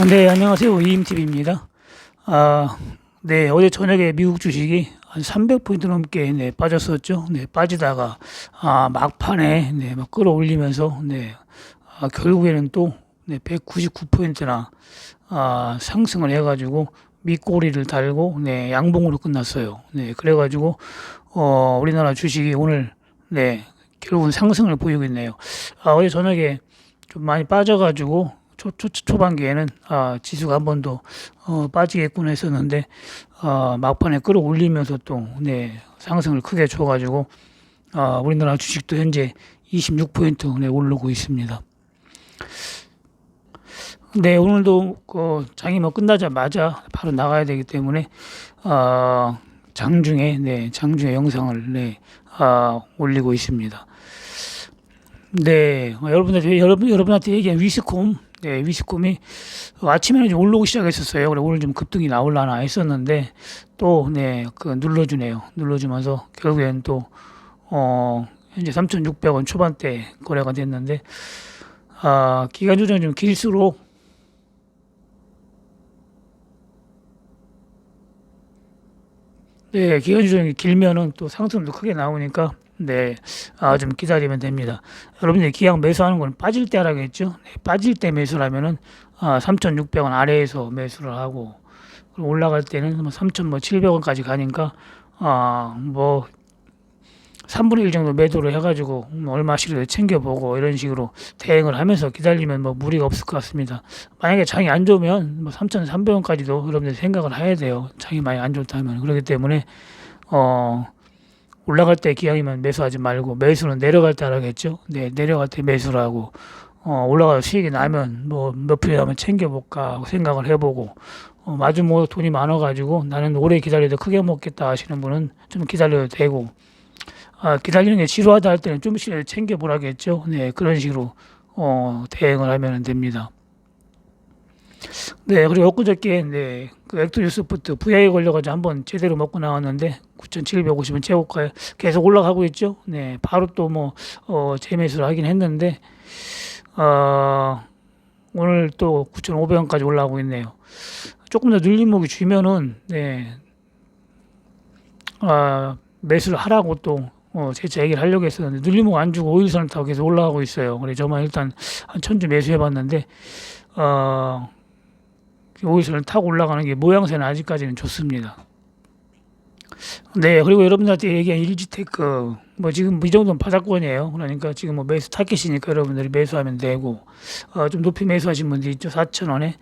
어, 네, 안녕하세요. 이임TV입니다. 아, 네, 어제 저녁에 미국 주식이 한 300포인트 넘게 네, 빠졌었죠. 네, 빠지다가 아, 막판에 네, 막 끌어올리면서 네, 아, 결국에는 또 네, 199포인트나 아, 상승을 해가지고 밑꼬리를 달고 네, 양봉으로 끝났어요. 네, 그래가지고 어, 우리나라 주식이 오늘 네, 결국은 상승을 보이고 있네요. 아, 어제 저녁에 좀 많이 빠져가지고 초, 초, 초반기에는 아, 지수가 한번더 어, 빠지겠구나 했었는데 아, 막판에 끌어올리면서 또 네, 상승을 크게 줘가지고 아, 우리나라 주식도 현재 26포인트 네, 오르고 있습니다. 네, 오늘도 그 장이 뭐 끝나자마자 바로 나가야 되기 때문에 아, 장중에 네, 장중에 영상을 네, 아, 올리고 있습니다. 네, 어, 여러분들 여러분 여러분한테 얘기한 위스콤, 네, 위스콤이 아침에는 좀 올라오기 시작했었어요. 그래 오늘 좀 급등이 나올라나 했었는데 또 네, 그 눌러주네요. 눌러주면서 결국엔 또 어, 현재 3,600원 초반대 거래가 됐는데 아, 기간 조정이 좀 길수록 네, 기간 조정이 길면은 또 상승도 크게 나오니까 네, 아, 좀 기다리면 됩니다. 여러분들이 기왕 매수하는 건 빠질 때 하라겠죠. 네, 빠질 때 매수라면은 아, 3,600원 아래에서 매수를 하고 올라갈 때는 뭐 3,700원까지 가니까 아, 뭐 3분의 1 정도 매도를 해가지고 뭐 얼마씩이라도 챙겨보고 이런 식으로 대응을 하면서 기다리면 뭐 무리가 없을 것 같습니다. 만약에 장이 안 좋으면 뭐 3,300원까지도 여러분들 생각을 해야 돼요. 장이 많이 안 좋다면 그렇기 때문에 어 올라갈 때 기왕이면 매수하지 말고 매수는 내려갈 때 하라겠죠. 네 내려갈 때 매수를 하고 어 올라가서 수익이 나면 뭐 몇 프로 하면 챙겨볼까 생각을 해보고 어, 마주 뭐 돈이 많아가지고 나는 오래 기다려도 크게 먹겠다 하시는 분은 좀 기다려도 되고 아, 기다리는 게 지루하다 할 때는 좀씩 챙겨보라겠죠. 네, 그런 식으로 어, 대응을 하면 됩니다. 네, 그리고 엊그저께 네, 그 엑토뉴스부터 VI에 걸려가지고 한번 제대로 먹고 나왔는데 9,750원 최고가에 계속 올라가고 있죠. 네, 바로 또 뭐 어, 재매수를 하긴 했는데 어, 오늘 또 9,500원까지 올라가고 있네요. 조금 더 눌림목이 주면은 네, 아, 매수를 하라고 또 어, 재차 얘기를 하려고 했었는데 눌림목 안 주고 오일선을 타고 계속 올라가고 있어요. 그래 저만 일단 한 천주 매수해봤는데 어, 오일선을 타고 올라가는 게 모양새는 아직까지는 좋습니다. 네, 그리고 여러분들한테 얘기한 일지테크 뭐 지금 이 정도는 바닥권이에요. 그러니까 지금 뭐 매수 타겟이니까 여러분들이 매수하면 되고 어, 좀 높이 매수하신 분들 있죠. 4천 원에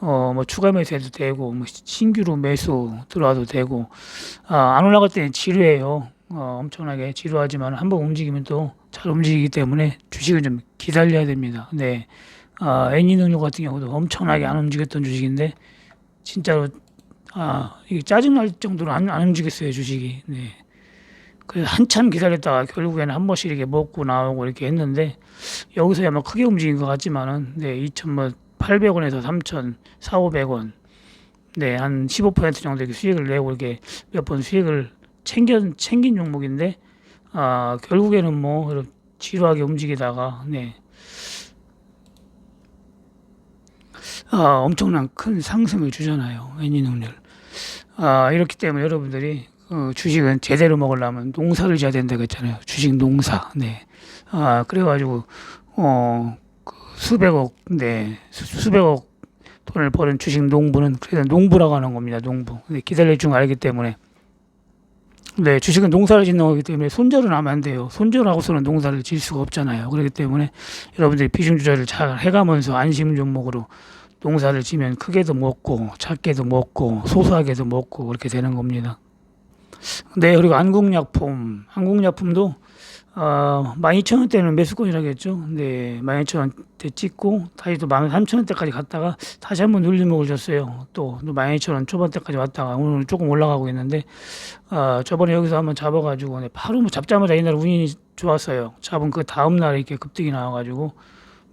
어, 뭐 추가 매수해도 되고 뭐 신규로 매수 들어와도 되고 아, 안 올라갈 때는 지루해요. 어, 엄청나게 지루하지만 한번 움직이면 또 잘 움직이기 때문에 주식은 좀 기다려야 됩니다. 네. 아, 애니 능력 같은 경우도 엄청나게 안 움직였던 주식인데 진짜로 아, 이게 짜증날 정도로 안, 안 움직였어요, 주식이. 네. 그래서 한참 기다렸다가 결국에는 한 번씩 이렇게 먹고 나오고 이렇게 했는데 여기서야 뭐 크게 움직인 것 같지만은 네, 2,800원에서 3,400원 네, 한 15% 정도 이렇게 수익을 내고 이렇게 몇 번 수익을 챙겨 챙긴 종목인데 아 결국에는 뭐 지루하게 움직이다가 네. 아 엄청난 큰 상승을 주잖아요 애니능률. 아 이렇기 때문에 여러분들이 어, 주식은 제대로 먹으려면 농사를 지어야 된다고 했잖아요 주식 농사 네 아 그래가지고 어 그 수백억 네 수, 수백억 돈을 버는 주식 농부는 그래서 농부라고 하는 겁니다 농부. 네, 기다릴 줄 알기 때문에 네, 주식은 농사를 짓는 거기 때문에 손절은 하면 안 돼요. 손절하고서는 농사를 질 수가 없잖아요. 그렇기 때문에 여러분들이 비중 조절을 잘 해가면서 안심 종목으로 농사를 지면 크게도 먹고 작게도 먹고 소소하게도 먹고 그렇게 되는 겁니다. 네, 그리고 한국약품, 한국약품도 어, 12,000원대는 매수권이라고 했죠. 네, 12,000원대 찍고 다시 또 13,000원대까지 갔다가 다시 한번 눌림목을 줬어요. 또 12,000원 초반대까지 왔다가 오늘 조금 올라가고 있는데 어, 저번에 여기서 한번 잡아가지고 네, 바로 뭐 잡자마자 이날 운이 좋았어요. 잡은 그 다음 날 이렇게 급등이 나와가지고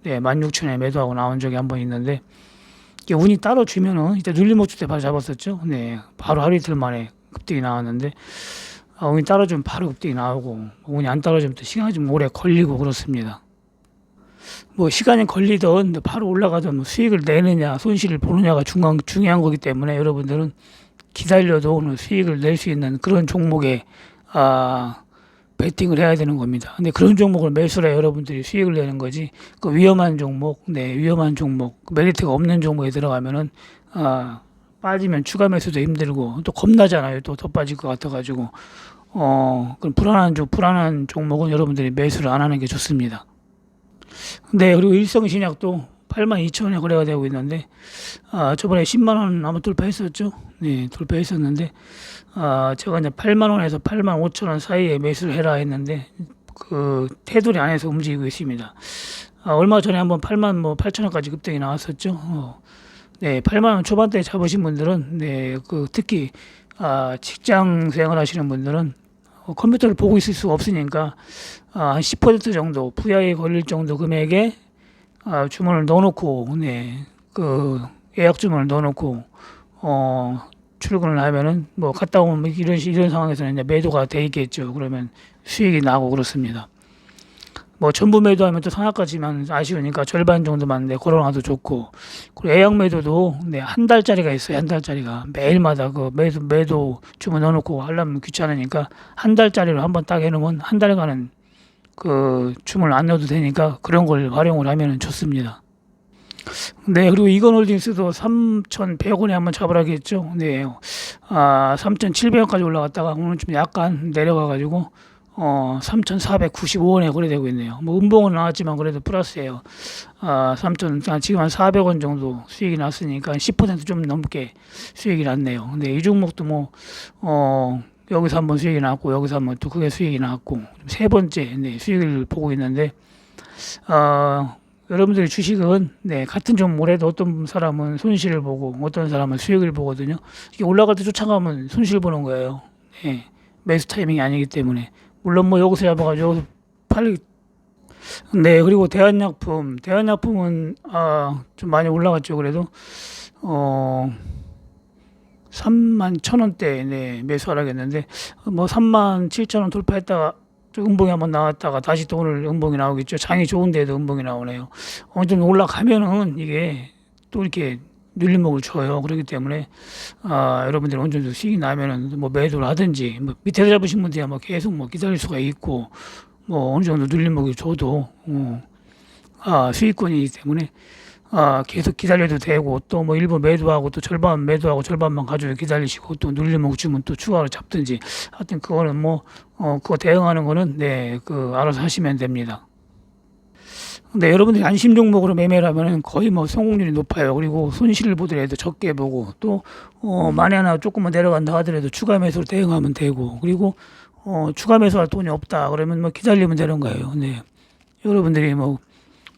네, 16,000원에 매도하고 나온 적이 한 번 있는데 이게 운이 따로 주면은 이때 눌림목 줄 때 바로 잡았었죠. 네, 바로 하루 이틀 만에 급등이 나왔는데 아, 운이 따라주면 바로 급등이 나오고 운이 안 따라주면 또 시간이 좀 오래 걸리고 그렇습니다. 뭐 시간이 걸리던 바로 올라가던 뭐 수익을 내느냐 손실을 보느냐가 중요한, 중요한 거기 때문에 여러분들은 기다려도 오늘 수익을 낼 수 있는 그런 종목에 아, 베팅을 해야 되는 겁니다. 근데 그런 종목을 매수를 해 여러분들이 수익을 내는 거지. 그 위험한 종목, 네, 위험한 종목, 메리트가 없는 종목에 들어가면은 아, 빠지면 추가 매수도 힘들고 또 겁나잖아요. 또 더 빠질 것 같아가지고 어, 그럼 불안한 종 불안한 종목은 여러분들이 매수를 안 하는 게 좋습니다. 네, 그리고 일성신약도 8만 2천 원에 거래가 되고 있는데 아, 저번에 10만 원 아마 돌파했었죠. 네, 돌파했었는데 아, 제가 이제 8만 원에서 8만 5천 원 사이에 매수를 해라 했는데 그 테두리 안에서 움직이고 있습니다. 아, 얼마 전에 한번 8만 뭐 8천 원까지 급등이 나왔었죠. 어, 네, 8만 원 초반대에 잡으신 분들은 네, 그 특히 아, 직장 생활하시는 분들은 어, 컴퓨터를 보고 있을 수가 없으니까 아, 한10% 정도 부야에 걸릴 정도 금액에 아, 주문을 넣어놓고 네, 그 예약 주문을 넣어놓고 어, 출근을 하면은 뭐 갔다 오면 뭐 이런 시- 이런 상황에서는 이제 매도가 돼 있겠죠. 그러면 수익이 나고 그렇습니다. 뭐 전부 매도하면 또 상한가지만 아쉬우니까 절반 정도만 내 걸어놔도 좋고 그리고 예약 매도도 네, 한 달짜리가 있어요. 한 달짜리가 매일마다 그 매도 매도 주문 넣어놓고 하려면 귀찮으니까 한 달짜리로 한번 딱 해놓으면 한 달간은 그 주문을 안 넣어도 되니까 그런 걸 활용을 하면 좋습니다. 네, 그리고 이건홀딩스도 3,100원에 한번 잡으라겠죠. 네, 아, 3,700원까지 올라갔다가 오늘 좀 약간 내려가가지고 어, 3,495원에 거래되고 있네요. 뭐 음봉은 나왔지만 그래도 플러스예요. 아, 3,000, 아, 지금 한 400원 정도 수익이 났으니까 10%좀 넘게 수익이 났네요. 근데 이 종목도 뭐, 어, 여기서 한번 수익이 났고, 여기서 한번 또 크게 수익이 났고, 세 번째, 네, 수익을 보고 있는데, 어, 여러분들의 주식은 네, 같은 종목에도 어떤 사람은 손실을 보고 어떤 사람은 수익을 보거든요. 이게 올라갈 때 쫓아가면 손실 보는 거예요. 네, 매수 타이밍이 아니기 때문에 물론 뭐 여기서 잡아가지고 여기서 팔리 네 그리고 대한약품 대한약품은 아, 좀 많이 올라갔죠. 그래도 어 3만 천 원대 네, 매수하라겠는데 뭐 3만 7천 원 돌파했다가 또 음봉이 한번 나왔다가 다시 또 오늘 음봉이 나오겠죠. 장이 좋은데도 음봉이 나오네요. 어느 정도 올라가면은 이게 또 이렇게 눌림목을 줘요. 그렇기 때문에 아, 여러분들 어느 정도 수익이 나면은 뭐 매도를 하든지 뭐 밑에 잡으신 분들이 뭐 계속 뭐 기다릴 수가 있고 뭐 어느 정도 눌림목이 줘도 어, 아, 수익권이기 때문에 아, 계속 기다려도 되고 또 뭐 일부 매도하고 또 절반 매도하고 절반만 가지고 기다리시고 또 눌림목 주면 또 추가로 잡든지 하여튼 그거는 뭐 어, 그거 대응하는 거는 네, 그 알아서 하시면 됩니다. 근데 여러분들이 안심 종목으로 매매를 하면은 거의 뭐 성공률이 높아요. 그리고 손실을 보더라도 적게 보고 또 어, 만에 하나 조금만 내려간다 하더라도 추가 매수로 대응하면 되고 그리고 어, 추가 매수할 돈이 없다 그러면 뭐 기다리면 되는 거예요. 네. 여러분들이 뭐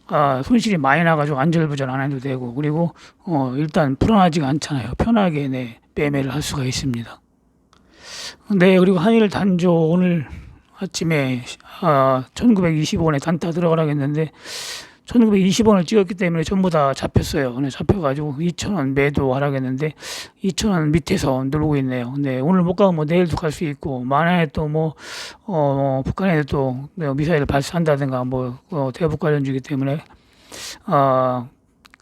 아, 손실이 많이 나가지고 안절부절 안 해도 되고 그리고 어, 일단 불안하지가 않잖아요. 편하게 네, 매매를 할 수가 있습니다. 네 그리고 한일 단조 오늘 아침에 아, 1920원에 단타 들어가라 했는데 1920원을 찍었기 때문에 전부 다 잡혔어요. 근데 잡혀가지고 2,000원 매도 하라 했는데 2,000원 밑에서 누르고 있네요. 네, 오늘 못 가면 뭐 내일도 갈 수 있고 만약에 또뭐 어, 북한에 또 미사일을 발사한다든가 뭐 어, 대북 관련주기 때문에 어,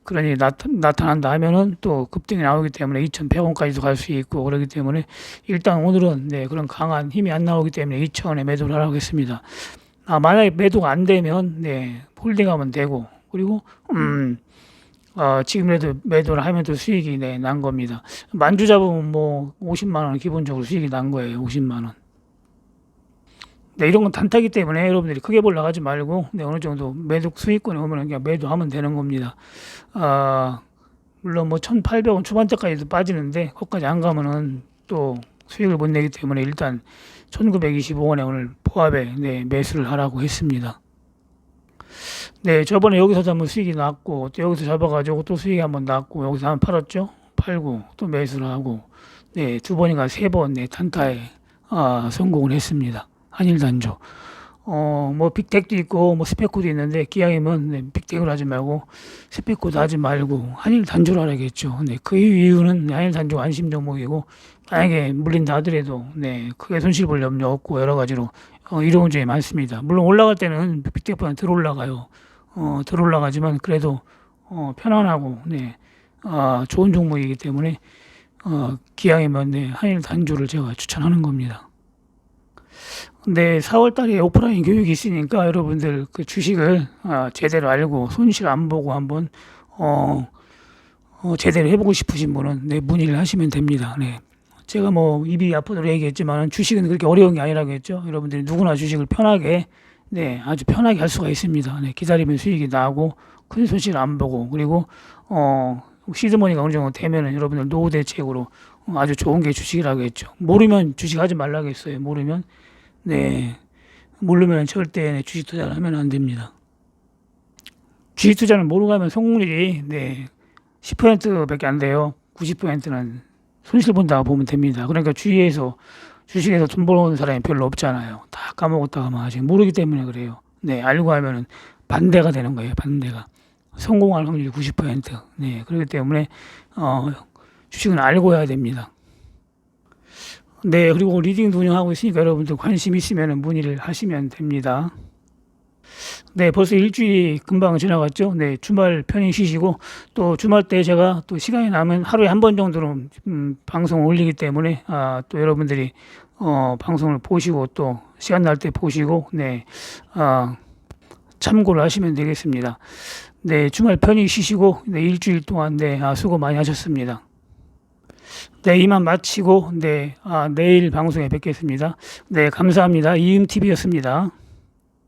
그러니 나타, 나타난다 하면은 또 급등이 나오기 때문에 2,100원까지도 갈 수 있고 그렇기 때문에 일단 오늘은 네, 그런 강한 힘이 안 나오기 때문에 2,000원에 매도를 하라고 했습니다. 아, 만약에 매도가 안 되면 네, 홀딩하면 되고 그리고 음, 어, 지금이라도 매도를 하면 또 수익이 네, 난 겁니다. 만주 잡으면 뭐 50만 원 기본적으로 수익이 난 거예요. 50만 원. 네, 이런 건 단타기 때문에 여러분들이 크게 볼라가지 말고 네, 어느 정도 매도 수익권에 오면 그냥 매도하면 되는 겁니다. 아, 물론 뭐 1,800원 초반대까지도 빠지는데 거기까지 안 가면은 또 수익을 못 내기 때문에 일단 1925원에 오늘 포함에 네, 매수를 하라고 했습니다. 네, 저번에 여기서 잡으면 수익이 났고 또 여기서 잡아가지고 또 수익이 한번 났고 여기서 한 번 팔았죠. 팔고 또 매수를 하고 네, 두 번인가 세 번 네, 단타에 아, 성공을 했습니다. 한일 단조. 어, 뭐 빅텍도 있고 뭐 스페코도 있는데 기왕이면 네, 빅텍을 하지 말고 스페코도 하지 말고 한일 단조를 하라겠죠. 네, 그 이유는 한일 단조 안심 종목이고 만약에 물린다 하더라도 네, 크게 손실 볼 염려 없고 여러 가지로 어, 이로운 점이 많습니다. 물론 올라갈 때는 빅텍보다 덜 올라가요. 어, 덜 올라가지만 그래도 어, 편안하고 네, 아, 좋은 종목이기 때문에 어, 기왕이면 네, 한일 단주를 제가 추천하는 겁니다. 근데 4월 달에 오프라인 교육이 있으니까 여러분들 그 주식을 아, 제대로 알고 손실 안 보고 한번 어, 어, 제대로 해보고 싶으신 분은 네, 문의를 하시면 됩니다. 네. 제가 뭐 입이 아프도록 얘기했지만 주식은 그렇게 어려운 게 아니라고 했죠. 여러분들이 누구나 주식을 편하게 네, 아주 편하게 할 수가 있습니다. 네, 기다리면 수익이 나고 큰 손실 안 보고 그리고 어 시드머니가 어느 정도 되면은 여러분들 노후 대책으로 어, 아주 좋은 게 주식이라고 했죠. 모르면 주식 하지 말라고 했어요. 모르면 네 모르면 절대 네, 주식 투자를 하면 안 됩니다. 주식 투자는 모르고 하면 성공률이 네 10%밖에 안 돼요. 90%는 손실 본다고 보면 됩니다. 그러니까 주위에서 주식에서 돈 벌어오는 사람이 별로 없잖아요. 다 까먹었다가 막 아직 모르기 때문에 그래요. 네, 알고 하면은 반대가 되는 거예요. 반대가 성공할 확률이 90%. 네, 그렇기 때문에 어, 주식은 알고 해야 됩니다. 네, 그리고 리딩도 운영하고 있으니까 여러분들 관심 있으면 문의를 하시면 됩니다. 네, 벌써 일주일이 금방 지나갔죠. 네, 주말 편히 쉬시고 또 주말 때 제가 또 시간이 나면 하루에 한 번 정도는 음, 방송 올리기 때문에 아, 또 여러분들이 어, 방송을 보시고 또 시간 날 때 보시고 네, 아, 참고를 하시면 되겠습니다. 네, 주말 편히 쉬시고 네, 일주일 동안 네, 아, 수고 많이 하셨습니다. 네, 이만 마치고 네, 아, 내일 방송에 뵙겠습니다. 네, 감사합니다. 이음TV였습니다.